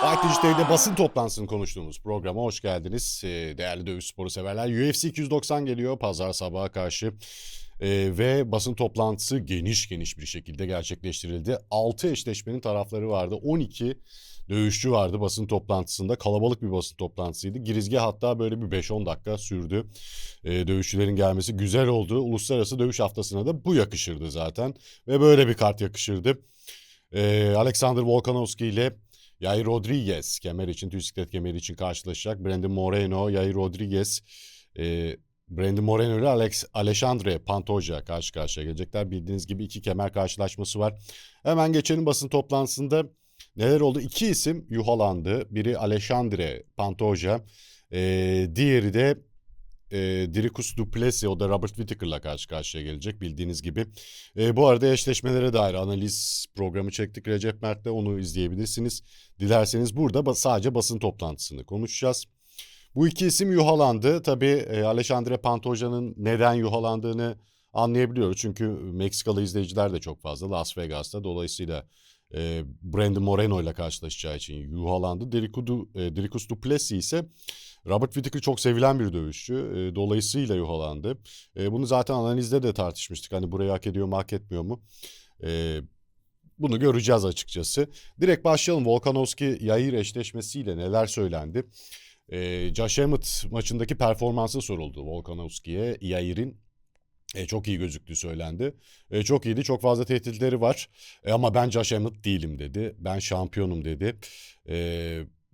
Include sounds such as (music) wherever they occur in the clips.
TV'de basın toplantısını konuştuğumuz programa hoş geldiniz. Ee, Değerli dövüş sporu severler. UFC 290 geliyor pazar sabaha karşı. Ee, ve basın toplantısı geniş geniş bir şekilde gerçekleştirildi. 6 eşleşmenin tarafları vardı. 12 dövüşçü vardı basın toplantısında. Kalabalık bir basın toplantısıydı. Girizgah hatta böyle bir 5-10 dakika sürdü. Ee, dövüşçülerin gelmesi güzel oldu. Uluslararası Dövüş Haftası'na da bu yakışırdı zaten. Ve böyle bir kart yakışırdı. Ee, Alexander Volkanovski ile Yair Rodriguez kemer için, tüy kemeri için karşılaşacak. Brandon Moreno, Yair Rodriguez, e, Brandon Moreno ile Alex, Alexandre Pantoja karşı karşıya gelecekler. Bildiğiniz gibi iki kemer karşılaşması var. Hemen geçelim basın toplantısında neler oldu? İki isim yuhalandı. Biri Alexandre Pantoja, e, diğeri de e, Dricus Duplessis o da Robert Whittaker'la karşı karşıya gelecek bildiğiniz gibi. E, bu arada eşleşmelere dair analiz programı çektik Recep Mert'le onu izleyebilirsiniz. Dilerseniz burada sadece basın toplantısını konuşacağız. Bu iki isim yuhalandı. Tabii e, Alexandre Pantoja'nın neden yuhalandığını anlayabiliyoruz. Çünkü Meksikalı izleyiciler de çok fazla Las Vegas'ta. Dolayısıyla e, Brandon Moreno ile karşılaşacağı için yuhalandı. Dricus Duplessis ise Robert Whittaker çok sevilen bir dövüşçü. E, dolayısıyla yuhalandı. E, bunu zaten analizde de tartışmıştık. Hani burayı hak ediyor mu hak etmiyor mu? E, bunu göreceğiz açıkçası. Direkt başlayalım. Volkanovski Yair eşleşmesiyle neler söylendi? E, Josh Emmett maçındaki performansı soruldu Volkanovski'ye. Yair'in e, çok iyi gözüktüğü söylendi. E, çok iyiydi. Çok fazla tehditleri var. E, ama ben Josh Emmett değilim dedi. Ben şampiyonum dedi. E,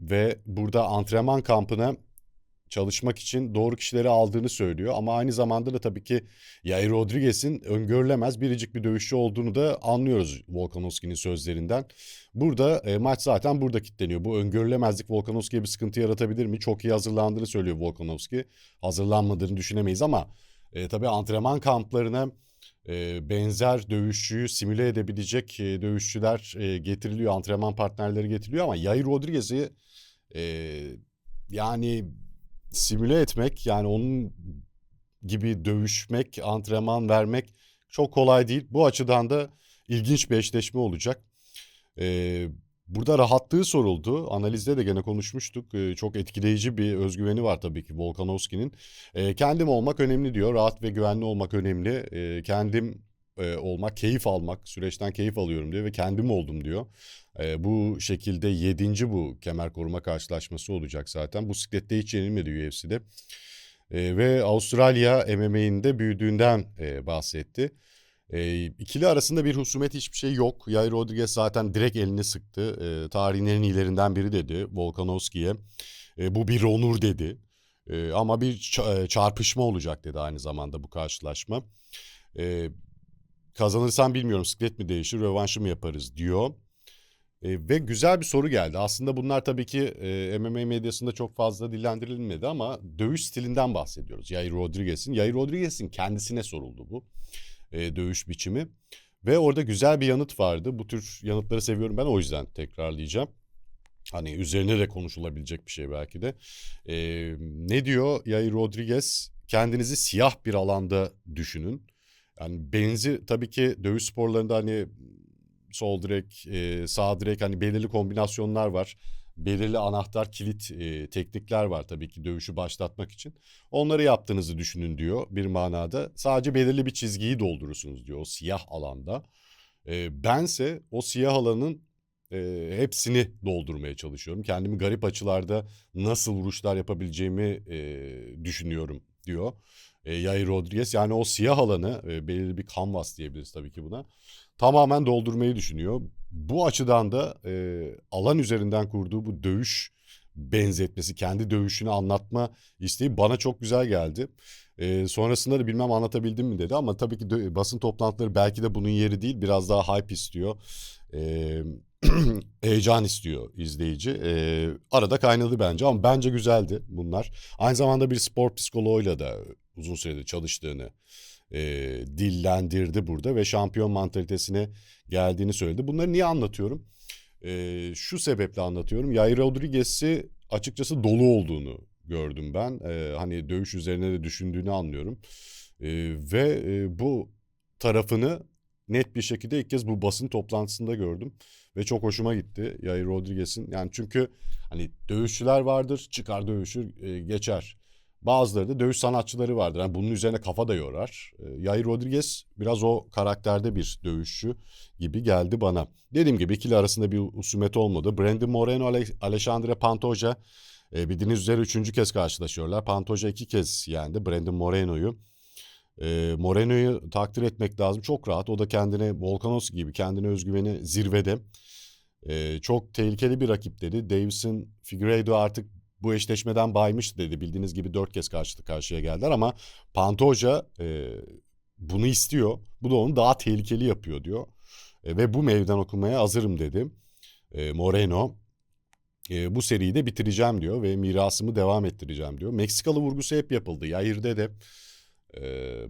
ve burada antrenman kampına çalışmak için doğru kişileri aldığını söylüyor. Ama aynı zamanda da tabii ki Yair Rodriguez'in öngörülemez biricik bir dövüşçü olduğunu da anlıyoruz Volkanovski'nin sözlerinden. Burada e, maç zaten burada kilitleniyor. Bu öngörülemezlik Volkanovski'ye bir sıkıntı yaratabilir mi? Çok iyi hazırlandığını söylüyor Volkanovski. Hazırlanmadığını düşünemeyiz ama e, tabii antrenman kamplarına e, benzer dövüşçüyü simüle edebilecek e, dövüşçüler e, getiriliyor. Antrenman partnerleri getiriliyor ama Yair Rodriguez'i e, yani simüle etmek yani onun gibi dövüşmek, antrenman vermek çok kolay değil. Bu açıdan da ilginç bir eşleşme olacak. Ee, burada rahatlığı soruldu. Analizde de gene konuşmuştuk. Ee, çok etkileyici bir özgüveni var tabii ki Volkanovski'nin. Ee, kendim olmak önemli diyor. Rahat ve güvenli olmak önemli. Ee, kendim e, olmak, keyif almak, süreçten keyif alıyorum diyor ve kendim oldum diyor. E, bu şekilde yedinci bu kemer koruma karşılaşması olacak zaten. Bu siklette hiç yenilmedi UFC'de. E, ve Avustralya MMA'inde büyüdüğünden e, bahsetti. E, ikili arasında bir husumet hiçbir şey yok. Yair Rodriguez zaten direkt elini sıktı. E, tarihin en iyilerinden biri dedi Volkanovski'ye. E, bu bir onur dedi. E, ama bir ç- çarpışma olacak dedi aynı zamanda bu karşılaşma. E, kazanırsam bilmiyorum siklet mi değişir, rövanşı mı yaparız diyor. E, ve güzel bir soru geldi. Aslında bunlar tabii ki e, MMA medyasında çok fazla dillendirilmedi ama dövüş stilinden bahsediyoruz. Yair Rodriguez'in. Yair Rodriguez'in kendisine soruldu bu e, dövüş biçimi. Ve orada güzel bir yanıt vardı. Bu tür yanıtları seviyorum ben o yüzden tekrarlayacağım. Hani üzerine de konuşulabilecek bir şey belki de. E, ne diyor Yair Rodriguez? Kendinizi siyah bir alanda düşünün. Yani benzi tabii ki dövüş sporlarında hani sol direk, e, sağ direk hani belirli kombinasyonlar var. Belirli anahtar kilit e, teknikler var tabii ki dövüşü başlatmak için. Onları yaptığınızı düşünün diyor bir manada. Sadece belirli bir çizgiyi doldurursunuz diyor o siyah alanda. E, bense o siyah alanın e, hepsini doldurmaya çalışıyorum. Kendimi garip açılarda nasıl vuruşlar yapabileceğimi e, düşünüyorum diyor. E, Yair Rodriguez yani o siyah alanı e, belirli bir canvas diyebiliriz tabii ki buna tamamen doldurmayı düşünüyor. Bu açıdan da e, alan üzerinden kurduğu bu dövüş benzetmesi, kendi dövüşünü anlatma isteği bana çok güzel geldi. E, sonrasında da bilmem anlatabildim mi dedi ama tabii ki basın toplantıları belki de bunun yeri değil. Biraz daha hype istiyor. E, (clears throat) heyecan istiyor izleyici. E, arada kaynadı bence ama bence güzeldi bunlar. Aynı zamanda bir spor psikoloğuyla da uzun süredir çalıştığını e, dillendirdi burada ve şampiyon mantalitesine geldiğini söyledi. Bunları niye anlatıyorum? E, şu sebeple anlatıyorum. Yair Rodriguez'i açıkçası dolu olduğunu gördüm ben. E, hani dövüş üzerine de düşündüğünü anlıyorum. E, ve e, bu tarafını net bir şekilde ilk kez bu basın toplantısında gördüm. ve çok hoşuma gitti Yair Rodriguez'in. Yani çünkü hani dövüşçüler vardır, çıkar dövüşür, e, geçer. Bazıları da dövüş sanatçıları vardır. Yani bunun üzerine kafa da yorar. E, Yair Rodriguez biraz o karakterde bir dövüşçü gibi geldi bana. Dediğim gibi ikili arasında bir husumet olmadı. Brandon Moreno, Ale- Alexandre Pantoja e, bildiğiniz üzere üçüncü kez karşılaşıyorlar. Pantoja iki kez yendi Brandon Moreno'yu. E, Moreno'yu takdir etmek lazım. Çok rahat. O da kendine Volkanovski gibi kendine özgüveni zirvede. E, çok tehlikeli bir rakip dedi. Davison Figueiredo artık bu eşleşmeden baymıştı dedi. Bildiğiniz gibi dört kez karşı karşıya geldiler ama Pantoja e, bunu istiyor. Bu da onu daha tehlikeli yapıyor diyor. E, ve bu meydan okumaya hazırım dedi. E, Moreno e, bu seriyi de bitireceğim diyor ve mirasımı devam ettireceğim diyor. Meksikalı vurgusu hep yapıldı. Yair'de de e,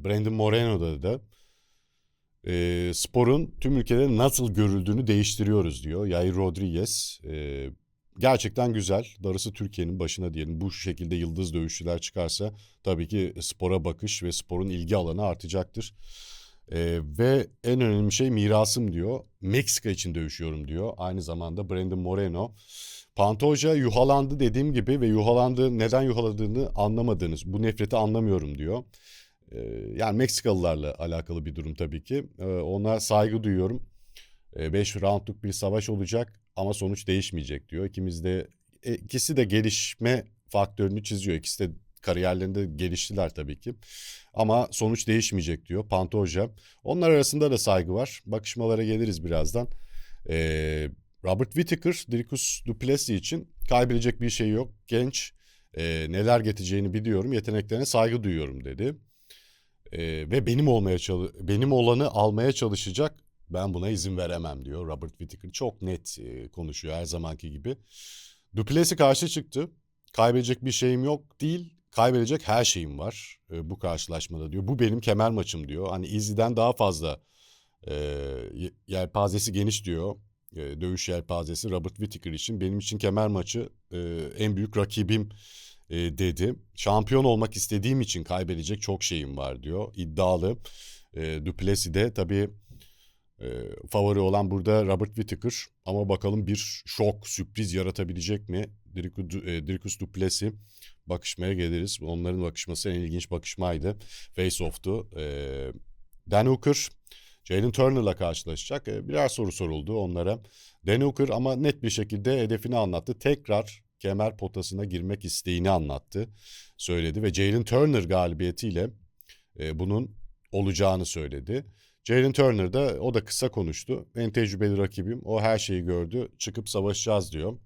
Brandon Moreno'da da e, sporun tüm ülkede nasıl görüldüğünü değiştiriyoruz diyor. Yair Rodriguez e, gerçekten güzel. Darısı Türkiye'nin başına diyelim. Bu şekilde yıldız dövüşçüler çıkarsa tabii ki spora bakış ve sporun ilgi alanı artacaktır. Ee, ve en önemli şey mirasım diyor. Meksika için dövüşüyorum diyor. Aynı zamanda Brandon Moreno. Pantoja yuhalandı dediğim gibi ve yuhalandı neden yuhaladığını anlamadınız. Bu nefreti anlamıyorum diyor. Ee, yani Meksikalılarla alakalı bir durum tabii ki. Ee, ona saygı duyuyorum. 5 roundluk bir savaş olacak ama sonuç değişmeyecek diyor. İkimiz de e, ikisi de gelişme faktörünü çiziyor. İkisi de kariyerlerinde geliştiler tabii ki. Ama sonuç değişmeyecek diyor Pantoja. Onlar arasında da saygı var. Bakışmalara geliriz birazdan. Ee, Robert Whittaker, Dricus Duplessis için kaybedecek bir şey yok. Genç, e, neler getireceğini biliyorum, yeteneklerine saygı duyuyorum dedi. E, ve benim olmaya çalı benim olanı almaya çalışacak. Ben buna izin veremem diyor Robert Whittaker. Çok net konuşuyor her zamanki gibi. Duplessis karşı çıktı. Kaybedecek bir şeyim yok değil. Kaybedecek her şeyim var bu karşılaşmada diyor. Bu benim kemer maçım diyor. Hani Izzy'den daha fazla e, yelpazesi geniş diyor. E, dövüş yelpazesi Robert Whittaker için. Benim için kemer maçı e, en büyük rakibim e, dedi. Şampiyon olmak istediğim için kaybedecek çok şeyim var diyor. İddialı. E, Duplessis de tabii favori olan burada Robert Whittaker. Ama bakalım bir şok, sürpriz yaratabilecek mi? Dricus Duplessis bakışmaya geliriz. Onların bakışması en ilginç bakışmaydı. Face-off'tu. E, Dan Hooker, Jalen Turner'la karşılaşacak. Birer soru soruldu onlara. Dan Hooker ama net bir şekilde hedefini anlattı. Tekrar kemer potasına girmek isteğini anlattı, söyledi ve Jalen Turner galibiyetiyle bunun olacağını söyledi. Jalen Turner da o da kısa konuştu. En tecrübeli rakibim. O her şeyi gördü. Çıkıp savaşacağız diyor.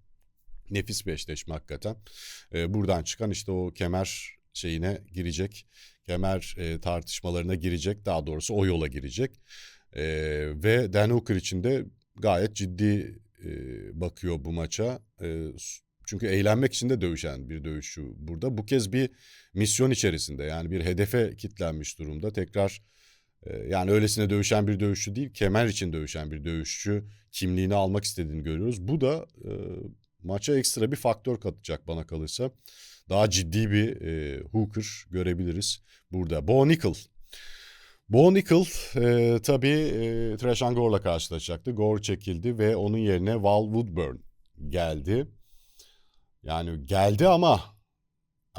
Nefis bir eşleşme hakikaten. Ee, buradan çıkan işte o kemer şeyine girecek. Kemer e, tartışmalarına girecek. Daha doğrusu o yola girecek. E, ve Dan Hooker için de gayet ciddi e, bakıyor bu maça. E, çünkü eğlenmek için de dövüşen bir dövüşçü burada. Bu kez bir misyon içerisinde yani bir hedefe kitlenmiş durumda. Tekrar yani öylesine dövüşen bir dövüşçü değil, kemer için dövüşen bir dövüşçü kimliğini almak istediğini görüyoruz. Bu da e, maça ekstra bir faktör katacak bana kalırsa. Daha ciddi bir e, hooker görebiliriz burada. Bo Nickel. Bo Nickel e, tabii e, Trashan Gore'la karşılaşacaktı. Gore çekildi ve onun yerine Val Woodburn geldi. Yani geldi ama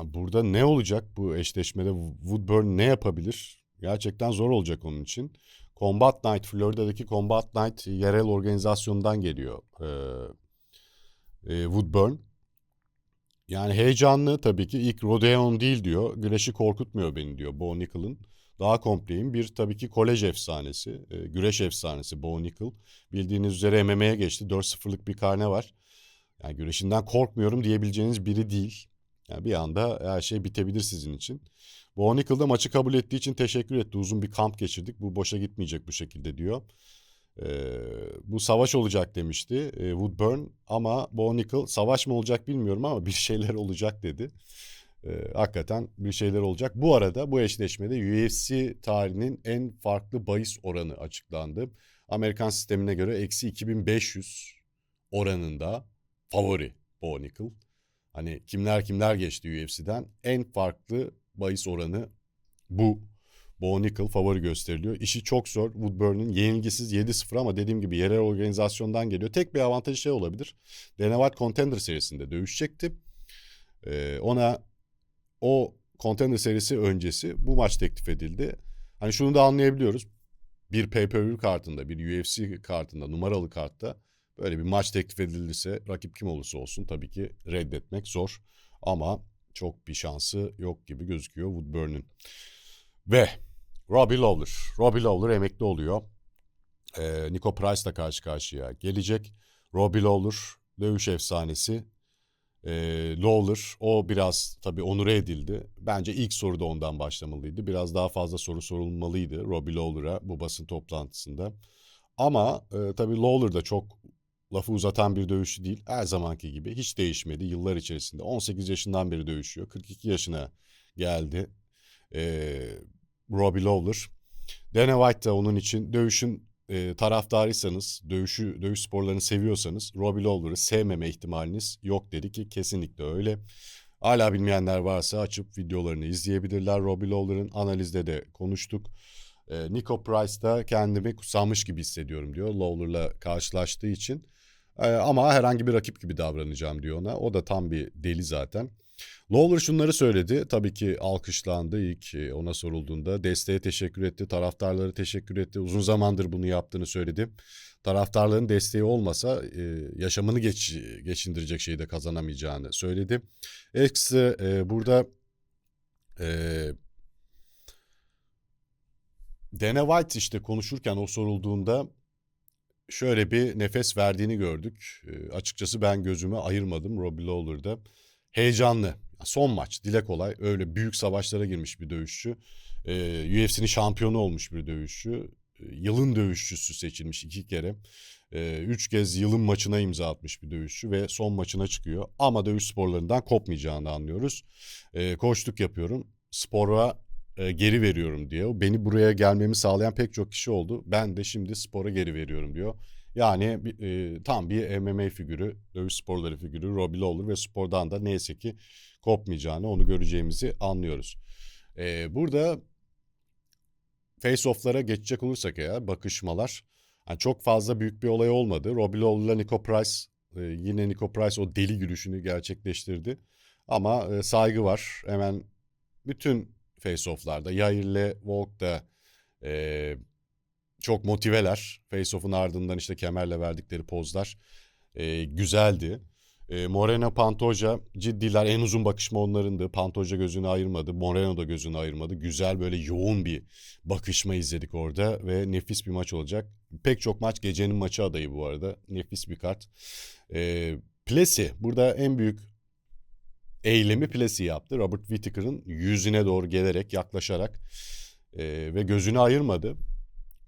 burada ne olacak bu eşleşmede Woodburn ne yapabilir? Gerçekten zor olacak onun için. Combat Night, Florida'daki Combat Night yerel organizasyondan geliyor e, e, Woodburn. Yani heyecanlı tabii ki ilk Rodeon değil diyor. Güreşi korkutmuyor beni diyor Bo Nickel'ın. Daha kompleyim. Bir tabii ki kolej efsanesi, güreş efsanesi Bo Nickel. Bildiğiniz üzere MMA'ye geçti. 4-0'lık bir karne var. Yani güreşinden korkmuyorum diyebileceğiniz biri değil. Yani bir anda her şey bitebilir sizin için. Bo Nickel da maçı kabul ettiği için teşekkür etti. Uzun bir kamp geçirdik. Bu boşa gitmeyecek bu şekilde diyor. Ee, bu savaş olacak demişti e, Woodburn ama Bo Nickel savaş mı olacak bilmiyorum ama bir şeyler olacak dedi. Ee, hakikaten bir şeyler olacak. Bu arada bu eşleşmede UFC tarihinin en farklı bahis oranı açıklandı. Amerikan sistemine göre eksi 2500 oranında favori Bo. Hani kimler kimler geçti UFC'den en farklı bahis oranı bu. Bo Nickel favori gösteriliyor. İşi çok zor. Woodburn'un yenilgisiz 7-0 ama dediğim gibi yerel organizasyondan geliyor. Tek bir avantajı şey olabilir. White Contender serisinde dövüşecekti. Ee, ona o Contender serisi öncesi bu maç teklif edildi. Hani şunu da anlayabiliyoruz. Bir pay-per-view kartında, bir UFC kartında, numaralı kartta böyle bir maç teklif edilirse rakip kim olursa olsun tabii ki reddetmek zor. Ama çok bir şansı yok gibi gözüküyor Woodburn'un. Ve Robbie Lawler. Robbie Lawler emekli oluyor. Ee, Nico Price'la karşı karşıya gelecek. Robbie Lawler dövüş efsanesi. Ee, Lawler o biraz tabii onure edildi. Bence ilk soruda ondan başlamalıydı. Biraz daha fazla soru sorulmalıydı Robbie Lawler'a bu basın toplantısında. Ama e, tabii Lawler da çok lafı uzatan bir dövüşçü değil. Her zamanki gibi hiç değişmedi yıllar içerisinde. 18 yaşından beri dövüşüyor. 42 yaşına geldi. Ee, Robbie Lawler. Dana White da onun için dövüşün e, taraftarıysanız, dövüşü, dövüş sporlarını seviyorsanız Robbie Lawler'ı sevmeme ihtimaliniz yok dedi ki kesinlikle öyle. Hala bilmeyenler varsa açıp videolarını izleyebilirler. Robbie Lawler'ın analizde de konuştuk. E, Nico Price da kendimi kutsanmış gibi hissediyorum diyor Lawler'la karşılaştığı için. E, ama herhangi bir rakip gibi davranacağım diyor ona. O da tam bir deli zaten. Lawler şunları söyledi. Tabii ki alkışlandı ilk e, ona sorulduğunda. Desteğe teşekkür etti, taraftarları teşekkür etti. Uzun zamandır bunu yaptığını söyledi. Taraftarların desteği olmasa e, yaşamını geç, geçindirecek şeyi de kazanamayacağını söyledi. Ekstra e, burada e, Dana White işte konuşurken o sorulduğunda şöyle bir nefes verdiğini gördük. E, açıkçası ben gözümü ayırmadım Robbie Lawler'da. Heyecanlı. Son maç dile kolay. Öyle büyük savaşlara girmiş bir dövüşçü. Ee, UFC'nin şampiyonu olmuş bir dövüşçü. Ee, yılın dövüşçüsü seçilmiş iki kere. Ee, üç kez yılın maçına imza atmış bir dövüşçü ve son maçına çıkıyor. Ama dövüş sporlarından kopmayacağını anlıyoruz. Ee, koçluk yapıyorum. Spora e, geri veriyorum diyor. Beni buraya gelmemi sağlayan pek çok kişi oldu. Ben de şimdi spora geri veriyorum diyor. Yani e, tam bir MMA figürü, dövüş sporları figürü Robbie Lawler ve spordan da neyse ki kopmayacağını, onu göreceğimizi anlıyoruz. E, burada face-off'lara geçecek olursak eğer bakışmalar yani çok fazla büyük bir olay olmadı. Robbie Lawler'la Nico Price e, yine Nico Price o deli gülüşünü gerçekleştirdi. Ama e, saygı var. Hemen bütün face-off'larda Yair'le Volk da e, çok motiveler. Face-off'un ardından işte kemerle verdikleri pozlar e, güzeldi. E, Moreno Pantoja ciddiler en uzun bakışma onlarındı. Pantoja gözünü ayırmadı. Moreno da gözünü ayırmadı. Güzel böyle yoğun bir bakışma izledik orada ve nefis bir maç olacak. Pek çok maç gecenin maçı adayı bu arada. Nefis bir kart. E, Plessy burada en büyük eylemi Plessy yaptı. Robert Whittaker'ın yüzüne doğru gelerek yaklaşarak e, ve gözünü ayırmadı.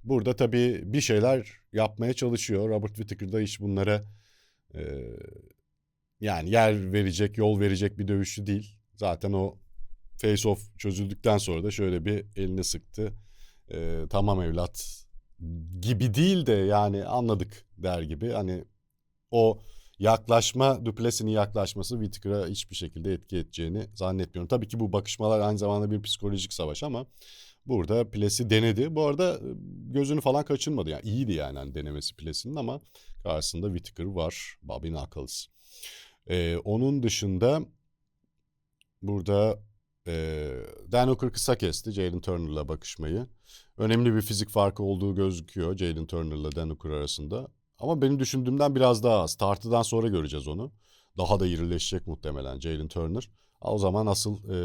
Burada tabii bir şeyler yapmaya çalışıyor. Robert Whittaker da hiç bunlara e, yani yer verecek, yol verecek bir dövüşçü değil. Zaten o face-off çözüldükten sonra da şöyle bir elini sıktı. E, tamam evlat gibi değil de yani anladık der gibi. Hani o yaklaşma, Duplesis'in yaklaşması Whittaker'a hiçbir şekilde etki edeceğini zannetmiyorum. Tabii ki bu bakışmalar aynı zamanda bir psikolojik savaş ama Burada Ples'i denedi. Bu arada gözünü falan kaçırmadı. Yani iyiydi yani hani denemesi Ples'in ama karşısında Whittaker var. Bobby Knuckles. Ee, onun dışında burada e, Dan Hooker kısa kesti Jalen Turner'la bakışmayı. Önemli bir fizik farkı olduğu gözüküyor Jalen Turner'la Dan Hooker arasında. Ama benim düşündüğümden biraz daha az. Tartıdan sonra göreceğiz onu. Daha da irileşecek muhtemelen Jalen Turner. O zaman asıl e,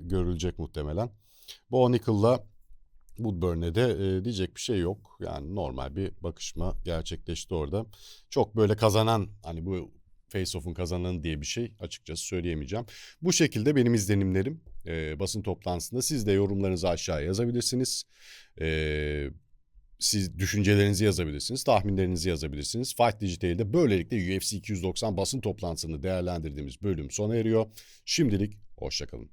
görülecek muhtemelen. Bo Nickel'la Woodburn'e de e, diyecek bir şey yok. Yani normal bir bakışma gerçekleşti orada. Çok böyle kazanan hani bu Face-Off'un kazananı diye bir şey açıkçası söyleyemeyeceğim. Bu şekilde benim izlenimlerim e, basın toplantısında. Siz de yorumlarınızı aşağıya yazabilirsiniz. E, siz düşüncelerinizi yazabilirsiniz, tahminlerinizi yazabilirsiniz. Fight Digital'de böylelikle UFC 290 basın toplantısını değerlendirdiğimiz bölüm sona eriyor. Şimdilik hoşçakalın.